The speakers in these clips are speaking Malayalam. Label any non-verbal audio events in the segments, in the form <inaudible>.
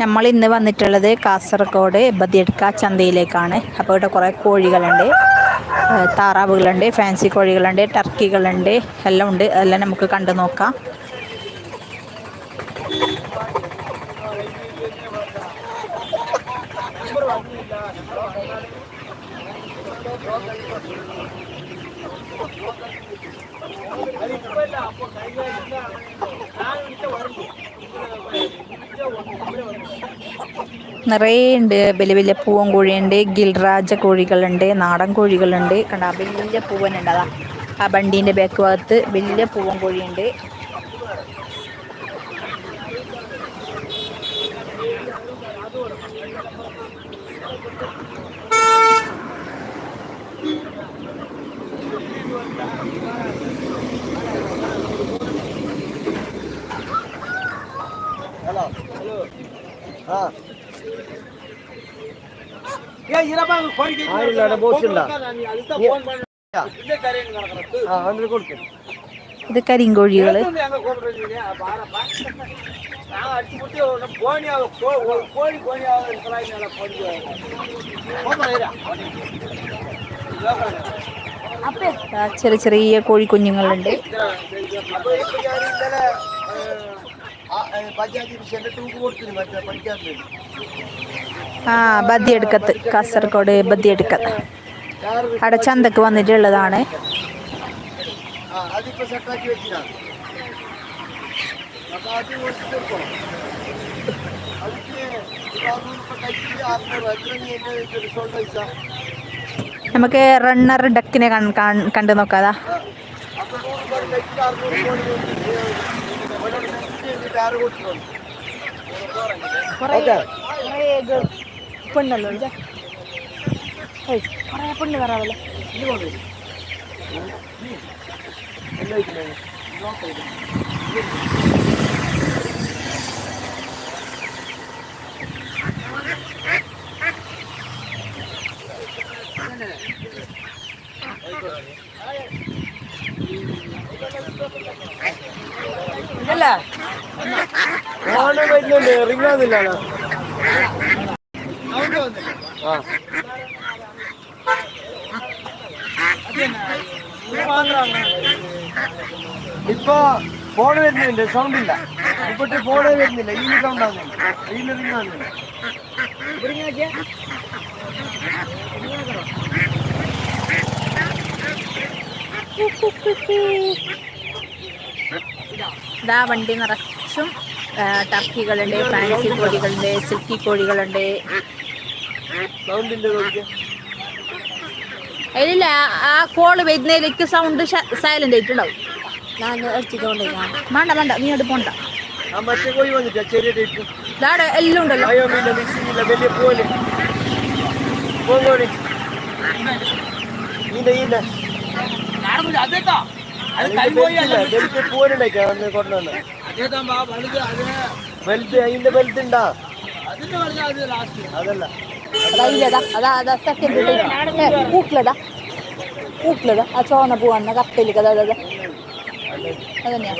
നമ്മൾ ഇന്ന് വന്നിട്ടുള്ളത് കാസർഗോഡ് ബദിയടുക്ക ചന്തയിലേക്കാണ്. അപ്പോൾ ഇവിടെ കുറേ കോഴികളുണ്ട്. താറാവുകളുണ്ട് ഫാൻസി കോഴികളുണ്ട് ടർക്കികളുണ്ട് എല്ലാം ഉണ്ട്. അതെല്ലാം നമുക്ക് കണ്ടു നോക്കാം. നിറയെ ഉണ്ട് വലിയ വലിയ പൂവൻ കോഴിയുണ്ട് ഗിൽറാജ കോഴികളുണ്ട് നാടൻ കോഴികളുണ്ട്. കണ്ട വലിയ പൂവനുണ്ട്. അതാ ആ വണ്ടീന്റെ ബാക്ക് ഭാഗത്ത് വലിയ പൂവൻ കോഴിയുണ്ട് ആരില്ല ബോസ് ഉണ്ടാ ആ അങ്ങനെ കൊടുക്കും ഇത് കരിങ്കോഴികൾ ചെറിയ ചെറിയ കോഴി കുഞ്ഞുങ്ങളുണ്ട് ടൂക്ക് മറ്റേ പഠിക്കാത്ത ആ ബദ്യടുക്കത്ത് കാസർഗോഡ് ബദ്യടുക്കത്ത് അവിടെ ചന്തക്ക് വന്നിട്ടുള്ളതാണ്. അതിപ്പോ സെറ്റാക്കി അപ്പൊ അത് കൊടുത്തിട്ടോ നമുക്ക് റണ്ണർ ഡക്കിനെ കണ്ടു നോക്കാതാ. പെണ്ണല്ലോ കുറേ പെണ്ണ് കയറാവല്ലേ ഇതല്ലേ? ഓണം വരുന്നുണ്ട് റിങ്ങാന്നില്ലാണോ ആ ഇപ്പൊ ഫോൺ വരുന്നുണ്ട് സൗണ്ട് ഇല്ല ഇപ്പോട്ട് ഫോണേ വരുന്നില്ല ഈ സൗണ്ട് ആകുന്നുണ്ട് ഈ റിംഗ് ആകുന്നില്ല ഇതാ വണ്ടി നിറച്ചും ആ, ടർക്കികളുണ്ട് ഫാൻസി കോഴികളുണ്ട് സിൽക്കി കോഴികളുണ്ട്. അതിലില്ല ആ കോൾ വരുന്നതിലേക്ക് സൗണ്ട് സൈലന്റ് ആയിട്ടുണ്ടാവും. വേണ്ട വേണ്ട നീ അവിടെ പോണ്ട. എല്ലാം ഉണ്ടല്ലോ. അത് കൈ പോയി പോലുണ്ടായിക്കാ ബെൽറ്റ് അതിന്റെ ബെൽറ്റ് ഉണ്ടാ? അതല്ല. അതാ അതാ സെക്കൻഡ് ആ ചോന്ന പോവാന്ന കപ്പയിലേക്ക് അതാ അതാ. അതന്നെയാ.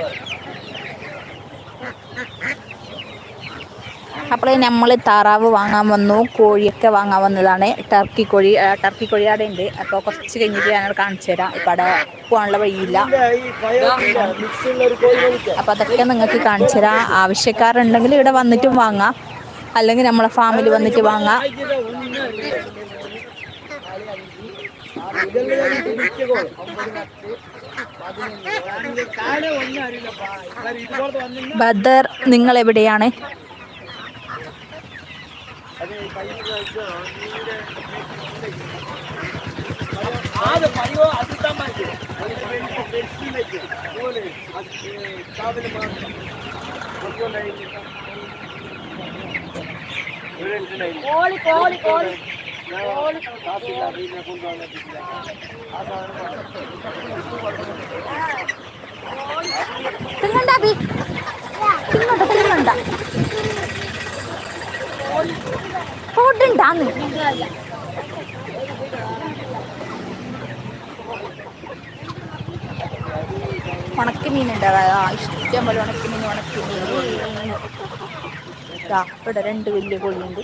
അപ്പോൾ നമ്മൾ താറാവ് വാങ്ങാൻ വന്നു കോഴിയൊക്കെ വാങ്ങാൻ വന്നതാണ്. ടർക്കി കോഴി ടർക്കി കോഴി അവിടെ ഉണ്ട്. അപ്പോൾ കുറച്ച് കഴിഞ്ഞിട്ട് ഞാൻ കാണിച്ചു തരാം. ഇപ്പം അവിടെ പോകാനുള്ള വഴിയില്ല. അപ്പോൾ അതൊക്കെ നിങ്ങൾക്ക് കാണിച്ചു തരാം. ആവശ്യക്കാരുണ്ടെങ്കിൽ ഇവിടെ വന്നിട്ടും വാങ്ങാം. അല്ലെങ്കിൽ നമ്മളെ ഫാമിൽ വന്നിട്ട് വാങ്ങാം. ബദർ നിങ്ങൾ എവിടെയാണ് അത് അത് പയ്യോ അത് മാത്രം. കോളി കോളി കോളി. ആ സാധനം തിങ്ങണ്ട ബി. തിങ്ങണ്ട തിങ്ങണ്ട പോട്ടുണ്ടാന്ന് ഉണക്ക മീനുണ്ട് ഇഷ്ടം പോലെ ഉണക്ക മീൻ ഉണക്ക. മീൻ ഇവിടെ രണ്ട് വലിയ കോഴിയുണ്ട്.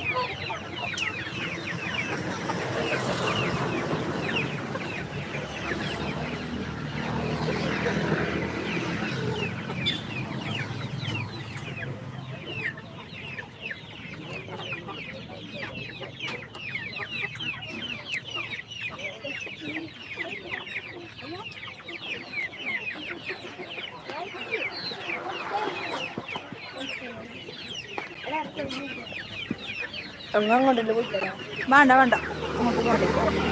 അങ്ങോട്ടല്ലേ പോയി തരാം വേണ്ട വേണ്ട. അങ്ങോട്ട് പോകണ്ടേ.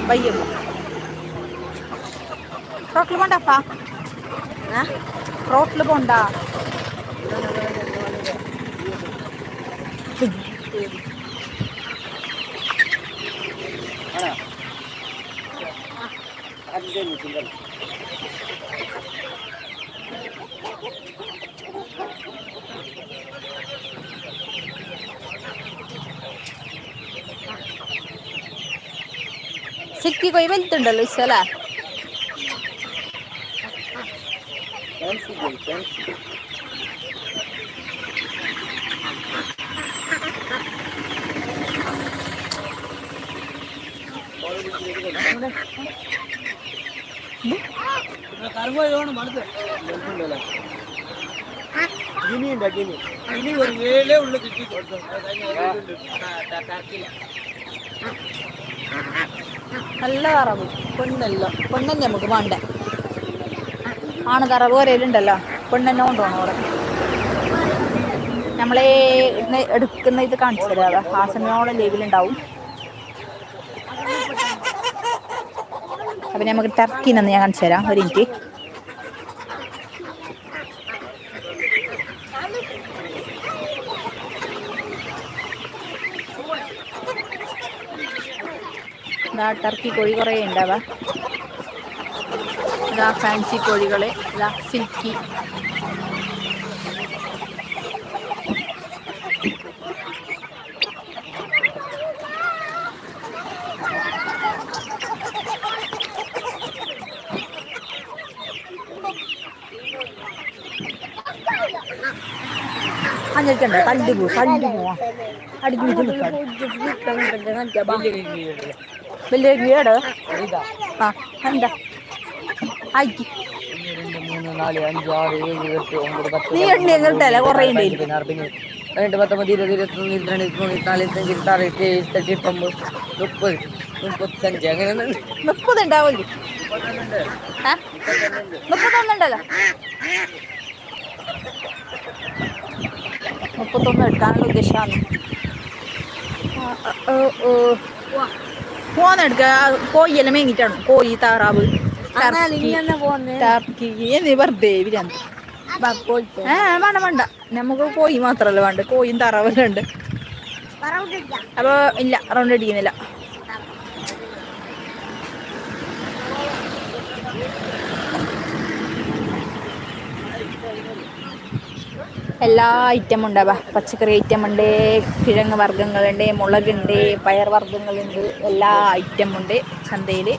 വയ്യല്ല റോട്ടിൽ പോണ്ടപ്പാ റോട്ടിൽ പോണ്ട. അഞ്ചേ ചിക്കി കോയി വലുതുണ്ടല്ലോ വിശ്വല ഇനി ഉണ്ടോ ഇനി ഒരു വേലേ ഉള്ളു കിട്ടി കൊടുത്തു ടർക്കിയില്ല നല്ല തറവ് പെണ്ണല്ലോ പെണ്ണന്നെ നമുക്ക് വേണ്ട. ആണ് തറവ് ഒരേലുണ്ടല്ലോ. പെണ്ണെന്നെ കൊണ്ടുപോകണം അവിടെ. നമ്മളെ എടുക്കുന്ന ഇത് കാണിച്ചു തരാതെ സമയോളം ലീവിലുണ്ടാവും. അപ്പം നമുക്ക് ടർക്കിനെന്ന് ഞാൻ കാണിച്ചു തരാം. ഒരു മിനിറ്റ്. ഇതാ ടർക്കി കോഴി കുറേ ഉണ്ടാവാ ഇതാ ഫാൻസി കോഴികൾ ഇതാ സിൽക്കി അങ്ങനെയൊക്കെ തണ്ട് പോ തണ്ട് പോവാ അടിക്ക് വലിയ വീട് ആ എന്താ? പത്ത് നീ എണ്ണി എങ്ങോട്ടല്ല കുറേ പതിനെട്ട് പത്തൊമ്പത് ഇരുപത് ഇരുപത്തൊന്ന് ഇരുപത്തിരണ്ട് ഇരുപത്തിമൂന്ന് ഇരുപത്തിനാല് ഇരുപത്തഞ്ച് ഇരുപത്താറ് ഇരുപത്തേഴ് ഇരുപത്തെട്ട് ഇരുപത്തൊമ്പത് മുപ്പത് മുപ്പത്തഞ്ച് അങ്ങനെ മുപ്പത് ഉണ്ടാവില്ലേ മുപ്പത്തൊന്നുണ്ടല്ലോ. മുപ്പത്തൊന്ന് എടുക്കാനുള്ള ഉദ്ദേശമാണ്. പോന്നെടുക്ക. കോഴിയെല്ലാം മേങ്ങിട്ടാണ്. കോയി താറാവ് ടർക്കി ഇങ്ങനെ പോന്നെ? ടർക്കി എന്നീ വെറുതെ വിരാന്ത് പോയിട്ട് ഏ വേണ്ട വേണ്ട. നമുക്ക് കോയി മാത്രല്ല വേണ്ട കോയും താറാവെല്ലാം ഉണ്ട്. അപ്പൊ ഇല്ല റൗണ്ട് അടിക്കുന്നില്ല. എല്ലാ ഐറ്റം ഉണ്ടാവാ പച്ചക്കറി ഐറ്റം ഉണ്ട് കിഴങ്ങ് വർഗങ്ങളുണ്ട് മുളകുണ്ട് പയർ വർഗങ്ങളുണ്ട് എല്ലാ ഐറ്റം ഉണ്ട് ചന്തയിൽ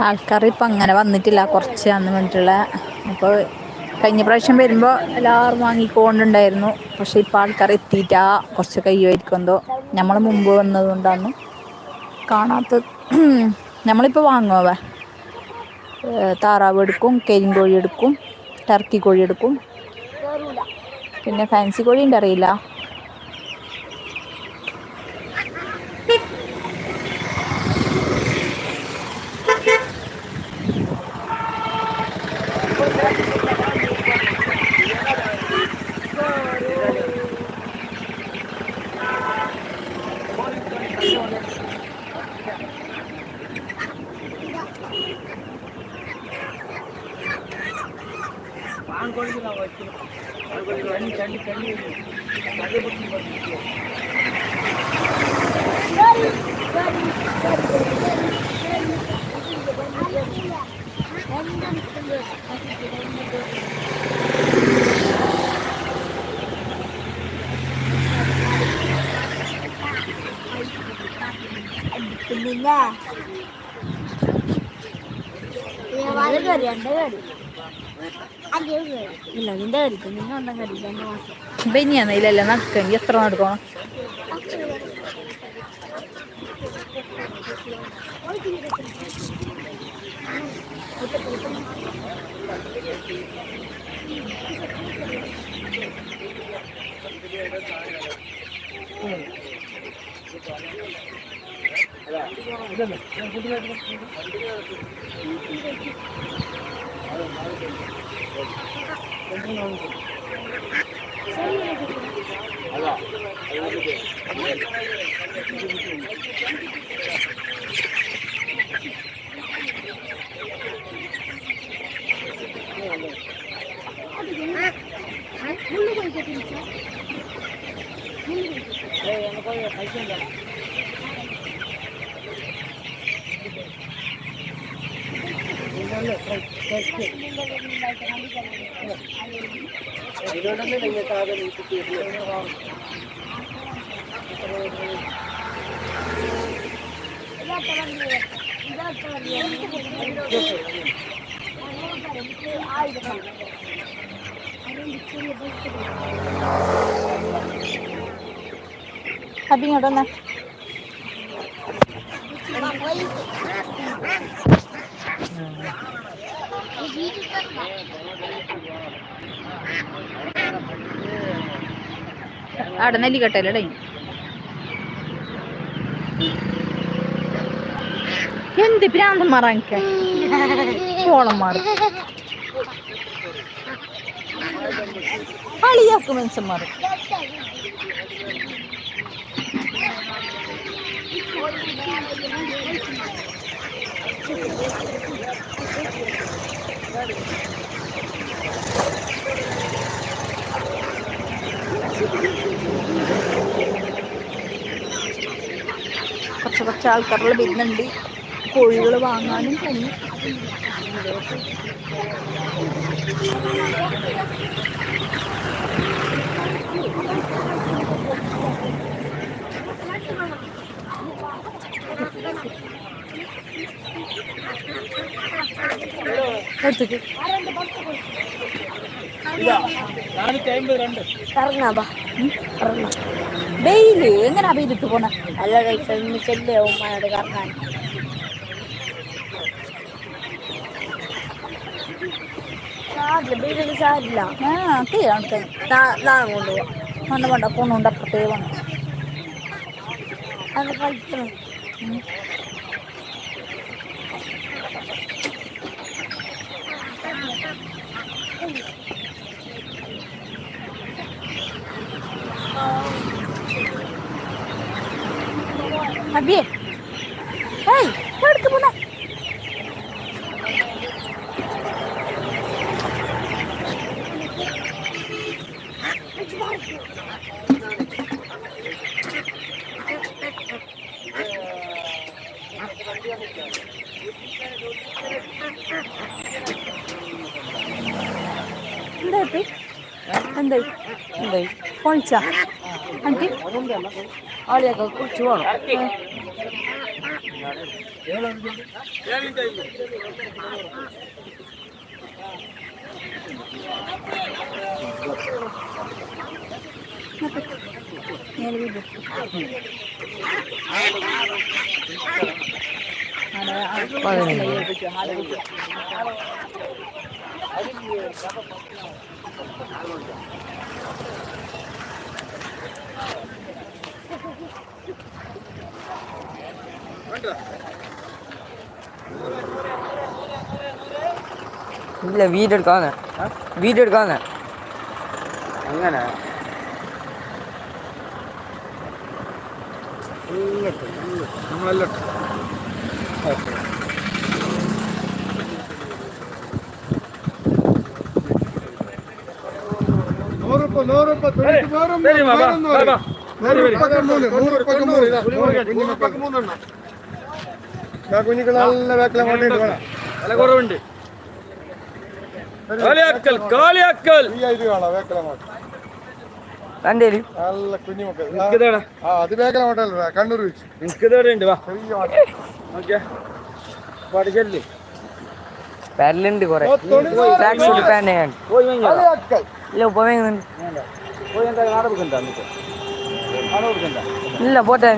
ആൾക്കാർ ഇപ്പം അങ്ങനെ വന്നിട്ടില്ല. കുറച്ച് അന്ന് വേണ്ടിയിട്ടുള്ള അപ്പോൾ കഴിഞ്ഞ പ്രാവശ്യം വരുമ്പോൾ എല്ലാവരും വാങ്ങിക്കൊണ്ടുണ്ടായിരുന്നു. പക്ഷെ ഇപ്പം ആൾക്കാർ എത്തിയിട്ടാ. കുറച്ച് കയ്യുമായിരിക്കും എന്തോ. നമ്മൾ മുമ്പ് വന്നതുകൊണ്ടാണ് കാണാത്ത നമ്മളിപ്പോൾ <clears throat> വാങ്ങുവേ താറാവ് എടുക്കും കരിങ്കോഴി എടുക്കും ടർക്കി കോഴി എടുക്കും. പിന്നെ ഫാൻസി കോഴി ഉണ്ട് ബനിയാണ് ഇല്ലല്ല നടക്കെങ്കിൽ എത്ര നടക്കണം? ಅಲ್ಲ അപ്പം ഇങ്ങോട്ട് വന്നേ അവിടെ നെല്ലിക്കട്ടല്ലേ എന്ത് ഭ്രാന്തന്മാർ എനിക്ക് കോളന്മാർ കളിയാക്കും മനുഷ്യന്മാർ കുറച്ച് കുറച്ച് ആൾക്കാരുള്ള വരുന്നുണ്ട്. കോഴികൾ വാങ്ങാനും തന്നെ എടുത്തേക്ക്. വെയിൽ എങ്ങനാ പോണ? നല്ല കഴിച്ചല്ലേ ഉമ്മയോട് കറങ്ങാൻ. സാരില്ല വീട്ടിൽ സാരില്ല ആ തീരാണ് നാളെ കൊണ്ടുപോവാം. മണ്ണ വേണ്ട പോണുണ്ട് അപ്പുറത്തേ വേണം അത് കളിക്കണം അബിയേ. మంచా అంటే కూర్చోను ഇല്ല വീഡിയോ എടുക്കാന്ന്. വീഡിയോ എടുക്കാന്ന്. അങ്ങനെ? നമ്മളല്ല നൂറുപ്പ നൂറുപ്പ തൊണ്ണൂറ്റി നൂറും നൂറുപ്പക്ക് മൂന്ന് നൂറുപ്പക്ക് മൂന്ന് ഇതാ, നൂറുപ്പക്ക് മൂന്നെണ്ണം ആ കുഞ്ഞുങ്ങൾ നല്ല വേക്കല കൊണ്ടിട്ട് വേണം. വില കുറവുണ്ട്. കാലിയാക്കൽ കാലിയാക്കൽ ഈ ഇത് കാണാം വേക്കല നല്ല ആ, അത് കണ്ണൂർ വെച്ച്. ഉണ്ട് വാ. ചെറിയ പെരലുണ്ട് കൊറേ. പാന്റ്. ഇല്ല ഉപ്പ വേങ്ങുന്നുണ്ട് ഇല്ല പോട്ടെ.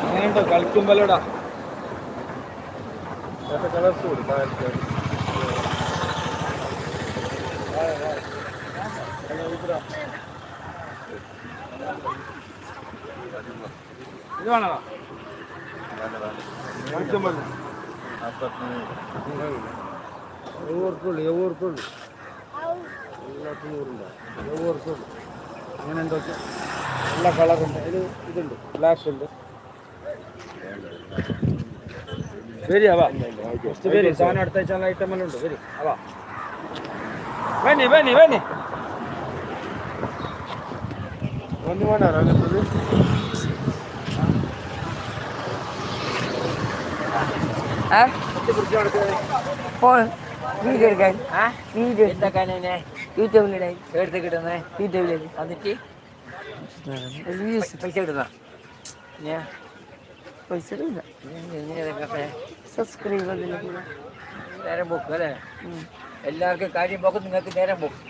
അങ്ങനെയുണ്ടോ? കളിക്കുമ്പോലോടാ കളർസ് കൊടുക്കാം ഇത് വേണോ? എവൂർക്കുള്ളു എവൂർക്കുള്ളു എല്ലാത്തിനും ഊറുണ്ടോ എവൂർക്കുള്ളു അങ്ങനെ എന്തൊക്കെ എല്ലാ കളറുണ്ട്. അതിൽ ഇതുണ്ട്. ബ്ലാക്ക് ഉണ്ട്. അവാ അവ വരി. സാധനം അടുത്ത ആഴ്ച ഐറ്റം എല്ലാം ഉണ്ട്. വരി അവ വേണി വേണി വേണി ഒന്ന് വേണോ ഫോൺ വീഡിയോ എടുക്കാൻ. വീഡിയോ എടുത്താക്കാൻ യൂട്യൂബിലിടാൻ എടുത്ത് കിട്ടുന്നേ യൂട്യൂബിലേക്ക് എന്നിട്ട് പൈസ കിട്ടുന്ന ഞാൻ പൈസ കിട്ടുന്നില്ല സബ്സ്ക്രൈബ് നേരം പോക്കും അല്ലേ? എല്ലാവർക്കും കാര്യം പോക്കും നിങ്ങൾക്ക് നേരം പോക്കും.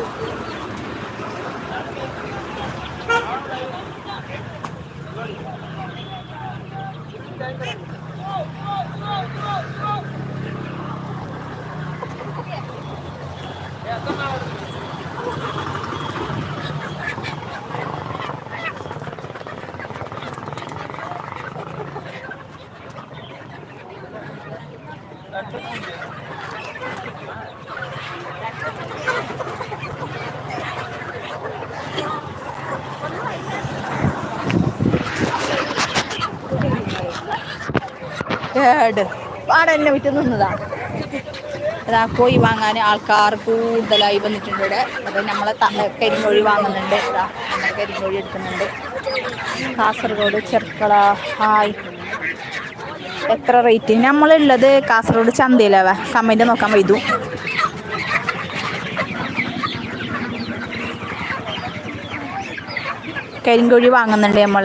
Thank you. Gracias. ഏട് അവിടെ എന്നെ വിറ്റ് നിന്നതാണ് അതാ കോഴി വാങ്ങാൻ ആൾക്കാർ കൂടുതലായി വന്നിട്ടുണ്ട് ഇവിടെ. അത് നമ്മളെ കരിങ്കോഴി വാങ്ങുന്നുണ്ട്. ഇതാ നമ്മൾ കരിങ്കോഴി എടുക്കുന്നുണ്ട്. കാസർഗോഡ് ചെർക്കള ഹായ്. എത്ര റേറ്റ് നമ്മളുള്ളത് കാസർഗോഡ് ചന്തയിലാവ. കമ്മിന്റെ നോക്കാൻ വൈതു കരിങ്കോഴി വാങ്ങുന്നുണ്ട് നമ്മൾ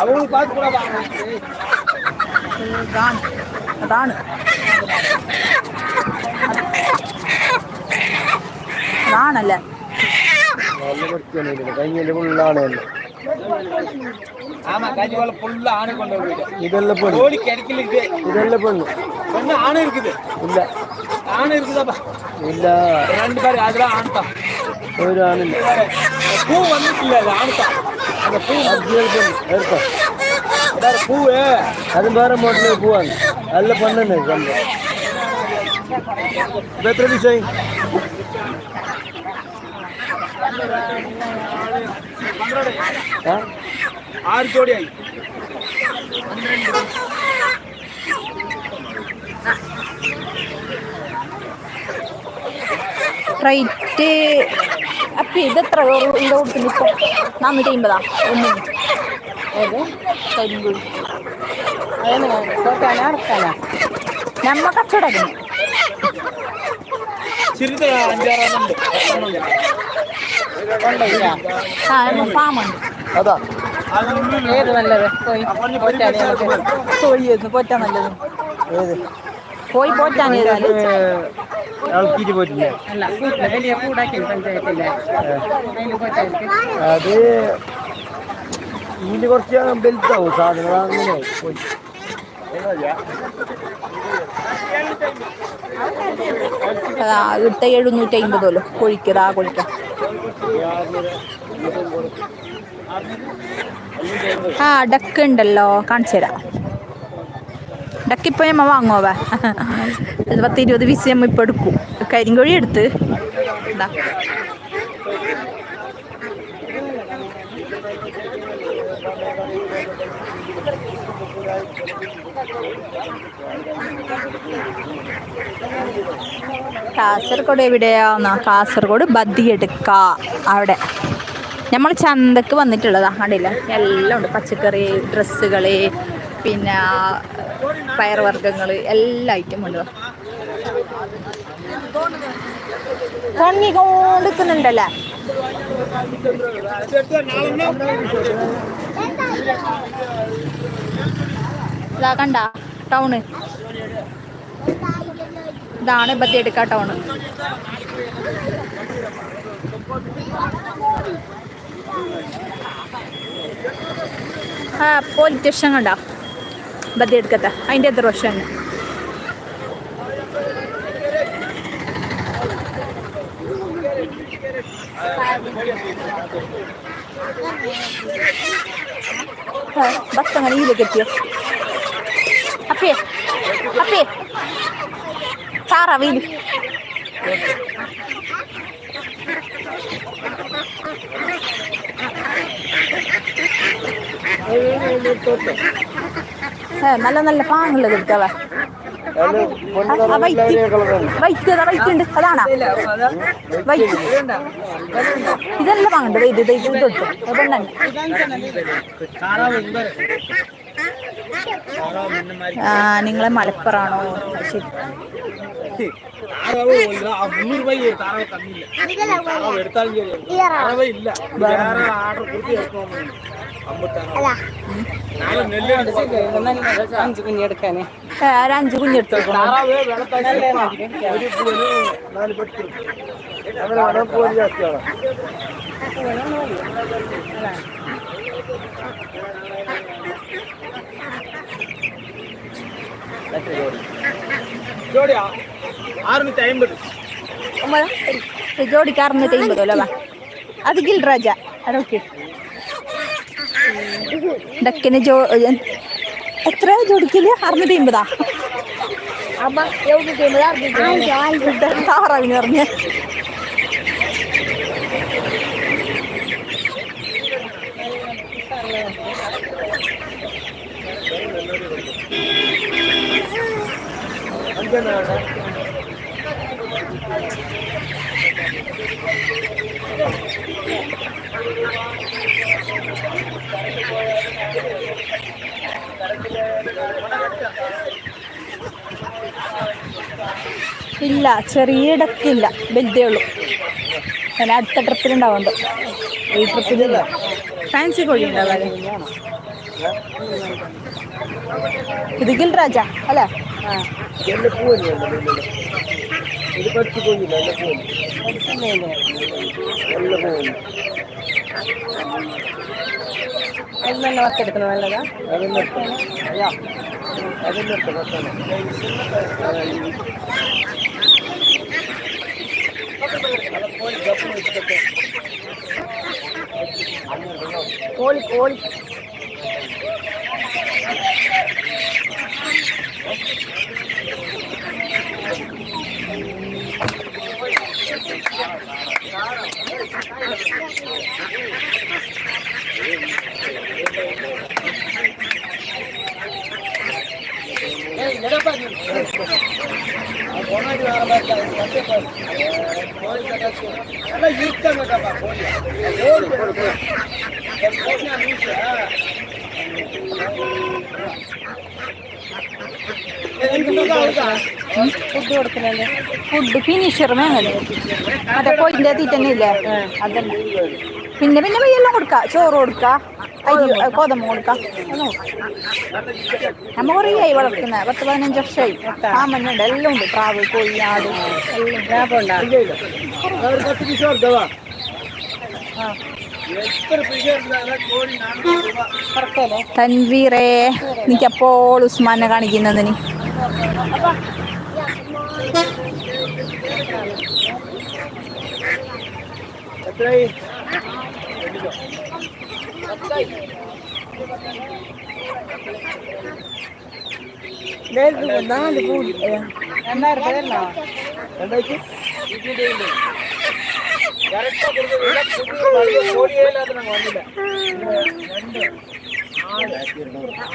നോക്കിയോ നല്ല നേരെ തൂക്കം നോക്കിക്കോന്നു ഇത് ജ്യൂസ് എടുക്കണം എന്താക്കണം அவங்க பார்த்து கூட வாங்க അതാണ് അതാണ് അതാണല്ലേ നല്ല കുറച്ചാണ് കഴിഞ്ഞ ഫുള്ളാണ് ஆமா கஞ்சி போல ஃபுல்லா ஆணை கொண்டு போயிட்டு ഇതെല്ലാം പെണ്ണ് கோழி கிடைக்கல இது ഇതെല്ലാം പെണ്ണ് ஒண்ணு ஆணை இருக்குது ഇല്ല ஆணை இருக்குதாப்பா ഇല്ല ரெண்டு பேர் அதெல்லாம் ஆண் தான் ഒരാണില്ല பூ வந்துட்டு இல்ல அது ஆண் பூவு. அது வேற மாடலே பூவாங்க அதில் பண்ணுன்னு கம்பு. பெற்ற டிசைன் ஆறு கோடி ஆகி ரைட்டு. അപ്പം ഇതെത്ര ഇവിടെ കൊടുക്കുന്നു ഇപ്പം നാനൂറ്റി അമ്പതാ ഒന്നും. അതായത് കരിമ്പുഴി അതെങ്ങനെ ഇറക്കാനാ നമ്മ കച്ചവടം. ആ നമ്മ ഫാമുണ്ട് അതാ. ഏത് നല്ലത്? പോയി പോറ്റാൻ പോയി പോറ്റാൻ നല്ലത്. ഏത്? പോയി പോറ്റാൻ ഏതായാലും ആൾക്കിട്ട് പോയിട്ടില്ല. അത് ഇതിന് കുറച്ച് വലുതാവും സാധനങ്ങൾ അങ്ങനെ പോയി. അതാ ഇട്ട എഴുന്നൂറ്റി അമ്പതോലോ കൊഴിക്കതാ കൊഴിക്കാ കോഴിക്ക. ആ ഡക്ക് ഉണ്ടല്ലോ. കാണിച്ചു തരാം ഡക്ക് ഇപ്പൊ ഞമ്മ വാങ്ങുവേ പത്ത് ഇരുപത് പീസ് ഞമ്മ ഇപ്പൊ എടുക്കും. കരിങ്കോഴി എടുത്ത്. ഇതാ. കാസർഗോഡ് എവിടെയാന്നാ കാസർഗോഡ് ബദിയെടുക്ക അവിടെ. നമ്മൾ ചന്തക്ക് വന്നിട്ടുള്ളതാ. കണ്ടില്ല? എല്ലാം ഉണ്ട്. പച്ചക്കറി ഡ്രസ്സുകൾ പിന്നെ പയർവർഗങ്ങൾ എല്ലാ ഐറ്റം ഉണ്ട്? കൊണ്ടിരിക്കുന്നുണ്ടല്ലേ ഇതാ കണ്ട ടൗണ്. ഇതാണ് ബത്തിയെടുക്ക ടൗണ്. ആ പോലീസ് സ്റ്റേഷൻ കണ്ട? ബത്തിയെടുക്കത്തെ അതിൻ്റെ എത്ര വർഷം ബസ് അങ്ങനെ ഇതിലേക്ക് എത്തിയോ അപ്പേ അപ്പേ താറാവീല് നല്ല നല്ല പാങ്ങുള്ളത് എടുക്കാവേ വൈറ്റ്. വൈറ്റ് ഉണ്ട്. അതാണോ? വൈറ്റ്. ഇതെല്ലാം വാങ്ങണ്ട പെണ്ണന്നെ ആ നിങ്ങളെ മലപ്പുറാണോ ശരി. ഇല്ല, എടുത്താലും വേറെ ആർഡർ കൊടുത്ത് അഞ്ച് കുഞ്ഞി എടുക്കാനേ ഏ, ഒരു അഞ്ച് കുഞ്ഞെടുത്ത് വെക്കണം താറാവ് വെള്ളത്താക്കി ഒരു പൂവിന് നാല് പെട്ട് അങ്ങനെ വടപ്പൂരി ജാസ്തിയാണ് ജോഡിയാ ഡക്കിന് ജോ എത്ര ജോഡിക്കിൽ അറുന്നൂറ്റി അമ്പതാ താറാവിന് പറഞ്ഞ. ഇല്ല ചെറിയ ഇടക്കില്ല വലുതേ ഉള്ളൂ. ഞാൻ അടുത്ത ട്രിപ്പിലുണ്ടാവുന്നുണ്ട് ഈ ട്രിപ്പിലില്ല ഫാൻസി കോഴി ഉണ്ടാവാതെ ഇത് ഗിൽരാജ അല്ലേ? നല്ലതാ? എല്ലാം പൂവല്ലേ എല്ലാം പൂവല്ലേ നല്ല വർത്തെടുക്കണം നല്ലതാ അതെല്ലാം അതെല്ലാം ഭക്ഷണം കോഴി കോഴി ഫുഡ് കൊടുക്കുന്നുണ്ട് ഫുഡ് ഫിനിഷർ വേങ്ങൽ മറ്റേ കോഴിന്റെ തീറ്റ തന്നെ ഇല്ലേ? അതന്നെ. പിന്നെ പിന്നെ വയ്യെല്ലാം കൊടുക്കാം. ചോറ് കൊടുക്കാം. അരി കൊടുക്കാം നമ്മ കുറേ ആയി വളർത്തുന്ന. പത്ത് പതിനഞ്ച് വർഷമായി ആമന്നുണ്ട് എല്ലാം ഉണ്ട്. പ്രാവ് കോഴി ആട് തൻവീറേ എനിക്കപ്പോൾ ഉസ്മാനെ കാണിക്കുന്നതിന്. എത്രയായി? வேர்க்கு தான் அந்த பூ ரெண்டாயிரம் பேர்லாம் ரெண்டாயிரத்தி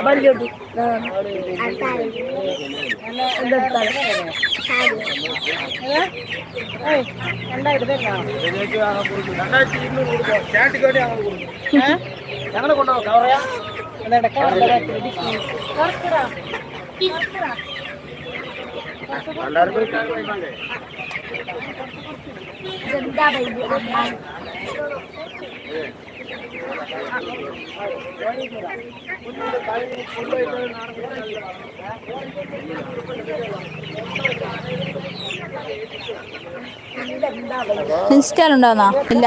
பல்யோட்டி ரெண்டாயிரம் ഞങ്ങൾ കൊണ്ടുപോകാം. കവറയാ എല്ലാവർക്കും കാണണ്ടേ ഇൻസ്റ്റാലുണ്ടാവുന്നോ ഇല്ല.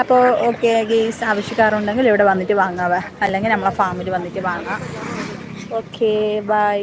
അപ്പോൾ ഓക്കെ ഗെയ്സ് ആവശ്യക്കാരുണ്ടെങ്കിൽ ഇവിടെ വന്നിട്ട് വാങ്ങാവേ. അല്ലെങ്കിൽ നമ്മളെ ഫാമിൽ വന്നിട്ട് വാങ്ങാം. Okay bye.